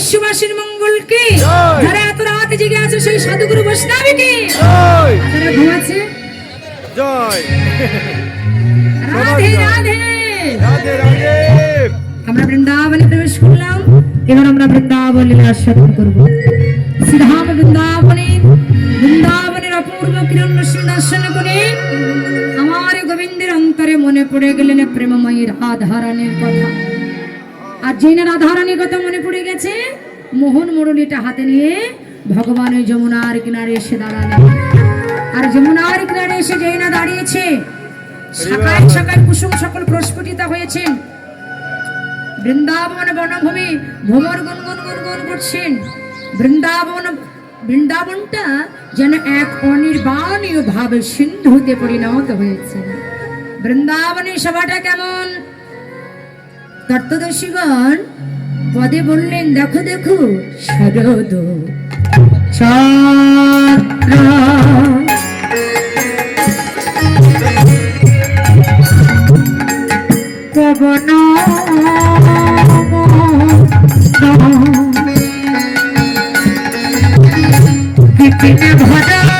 বিশ্ববাসীর মঙ্গল কি? যারা এত রাতে জেগে আছে সেই সাধুগুরু বৈষ্ণবী কি যারা ঘুমাচ্ছে? জয়। রাধে রাধে। রাধে রাধে। আমরা বৃন্দাবনে প্রবেশ করলাম। এবার আমরা বৃন্দাবন লীলা আস্বাদন করব। শ্রীধাম বৃন্দাবনে বৃন্দাবনের অপূর্ব কিরণ দর্শন করে আমার গোবিন্দের অন্তরে মনে পড়ে গেলেন প্রেমময়ী রাধারানীর কথা। আর যেই না রাধারানীর কথা মনে পড়ে গেছে, মোহন মুরলিটা হাতে নিয়ে ভগবান ওই যমুনার কিনারে এসে দাঁড়ালেন আর যমুনার কিনারে এসে যেই না দাঁড়িয়েছে শাখায় শাখায় কুসুম সকল প্রস্ফুটিত হয়েছেন। বৃন্দাবন বনভূমি ভ্রমর গুনগুন গুনগুন করছেন। বৃন্দাবন, বৃন্দাবনটা যেন এক অনির্বাণীয় ভাবে সিন্ধুতে পরিণত হয়েছে। বৃন্দাবনের সভাটা কেমন? তত্ত্বদর্শীগণ পদে বললেন দেখো দেখো শরদ পবন ভরা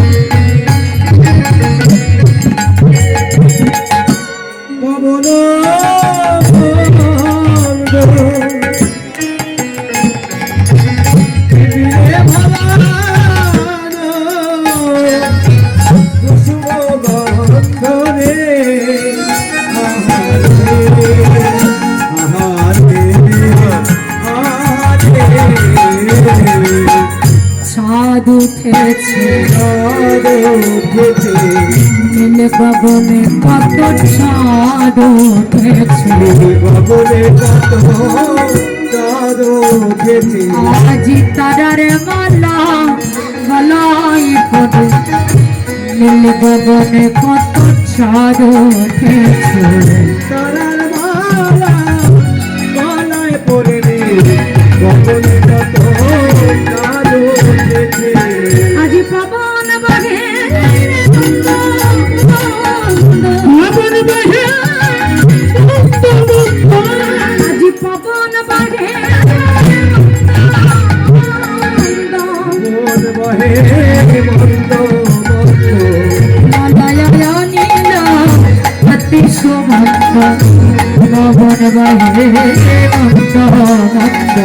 উঠেছে উঠেছে। নীল গগনে কত চাঁদ উঠেছে। বাবুরে কত চাঁদ উঠেছে। আজি তারার মালা গলাই পড়ে। নীল গগনে কত চাঁদ উঠেছে। তারার মালা সুমন্ত পবন বাহিরে মন্ত মন্ত